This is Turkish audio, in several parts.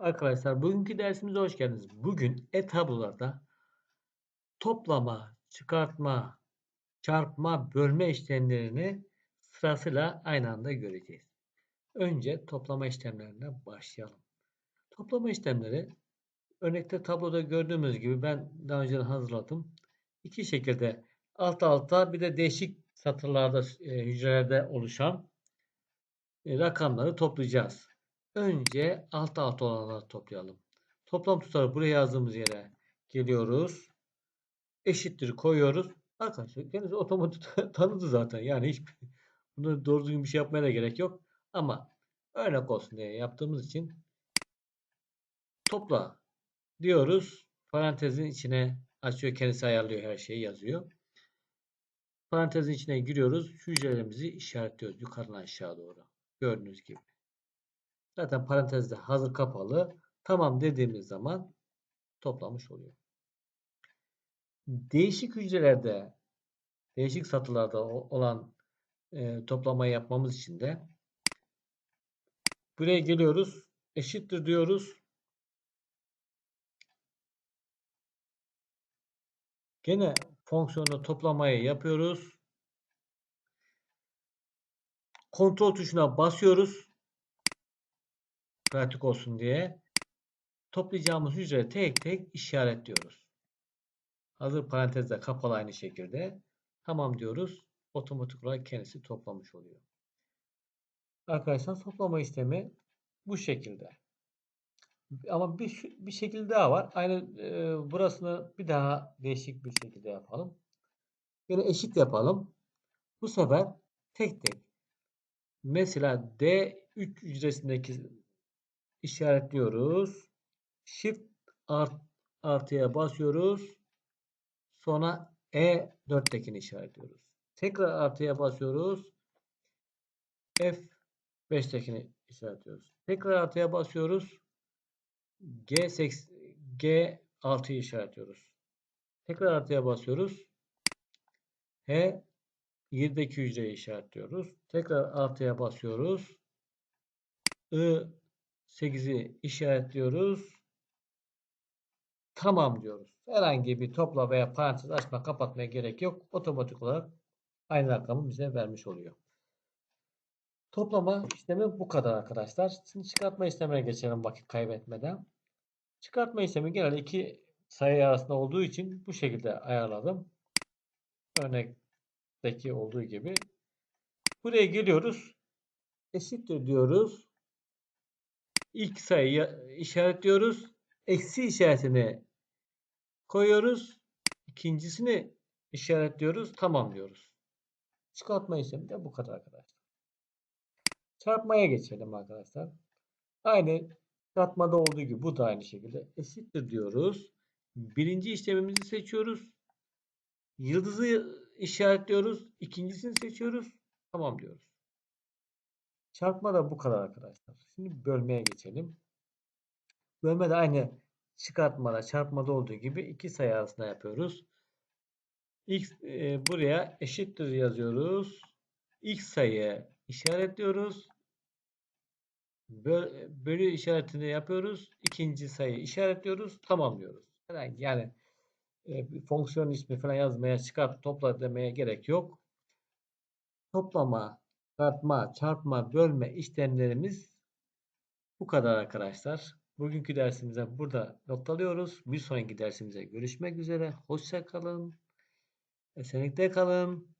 Arkadaşlar bugünkü dersimize hoş geldiniz. Bugün e-tablolarda toplama, çıkartma, çarpma, bölme işlemlerini sırasıyla aynı anda göreceğiz. Önce toplama işlemlerine başlayalım. Toplama işlemleri örnekte tabloda gördüğümüz gibi ben daha önce hazırladım. İki şekilde alt alta bir de değişik satırlarda e, hücrelerde oluşan e, rakamları toplayacağız. Önce alt alta olanları toplayalım. Toplam tutarı buraya yazdığımız yere geliyoruz. Eşittir koyuyoruz. Arkadaşlar kendisi otomatik tanıdı zaten. Yani hiç bunu doğru düzgün bir şey yapmaya da gerek yok. Ama örnek olsun diye yaptığımız için topla diyoruz. Parantezin içine açıyor. Kendisi ayarlıyor her şeyi yazıyor. Parantezin içine giriyoruz. Hücrelerimizi işaretliyoruz yukarıdan aşağı doğru. Gördüğünüz gibi. Zaten parantezde hazır kapalı. Tamam dediğimiz zaman toplamış oluyor. Değişik hücrelerde, değişik satırlarda olan e, toplamayı yapmamız için de buraya geliyoruz. Eşittir diyoruz. Gene fonksiyonu toplamayı yapıyoruz. Kontrol tuşuna basıyoruz pratik olsun diye toplayacağımız hücre tek tek işaretliyoruz. Hazır parantezde kapalı aynı şekilde. Tamam diyoruz. Otomatik olarak kendisi toplamış oluyor. Arkadaşlar toplama işlemi bu şekilde. Ama bir, bir şekilde daha var. Aynı e, burasını bir daha değişik bir şekilde yapalım. Yine eşit yapalım. Bu sefer tek tek mesela D3 hücresindeki işaretliyoruz. Shift art, artıya basıyoruz. Sonra E4'tekini işaretliyoruz. Tekrar artıya basıyoruz. F5'tekini işaretliyoruz. Tekrar artıya basıyoruz. G8 G6'yı işaretliyoruz. Tekrar artıya basıyoruz. H 7'deki hücreyi işaretliyoruz. Tekrar artıya basıyoruz. I 8'i işaretliyoruz. Tamam diyoruz. Herhangi bir topla veya parantez açma kapatmaya gerek yok. Otomatik olarak aynı rakamı bize vermiş oluyor. Toplama işlemi bu kadar arkadaşlar. Şimdi çıkartma işlemine geçelim vakit kaybetmeden. Çıkartma işlemi genelde iki sayı arasında olduğu için bu şekilde ayarladım. Örnekteki olduğu gibi. Buraya geliyoruz. Eşittir diyoruz ilk sayıyı işaretliyoruz. Eksi işaretini koyuyoruz. İkincisini işaretliyoruz. Tamam diyoruz. Çıkartma işlemi de bu kadar arkadaşlar. Çarpmaya geçelim arkadaşlar. Aynı çarpmada olduğu gibi bu da aynı şekilde eşittir diyoruz. Birinci işlemimizi seçiyoruz. Yıldızı işaretliyoruz. İkincisini seçiyoruz. Tamam diyoruz. Çarpma da bu kadar arkadaşlar. Şimdi bölmeye geçelim. Bölme de aynı çıkartmada, çarpmada olduğu gibi iki sayı arasında yapıyoruz. X e, buraya eşittir yazıyoruz. X sayı işaretliyoruz. Böl, bölü işaretini yapıyoruz. İkinci sayı işaretliyoruz. Tamamlıyoruz. Herhangi yani e, fonksiyon ismi falan yazmaya, çıkart, topla demeye gerek yok. Toplama Çarpma, çarpma, bölme işlemlerimiz bu kadar arkadaşlar. Bugünkü dersimize burada noktalıyoruz. Bir sonraki dersimize görüşmek üzere. Hoşça kalın. Esenlikte kalın.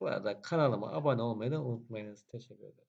Bu arada kanalıma abone olmayı da unutmayınız. Teşekkür ederim.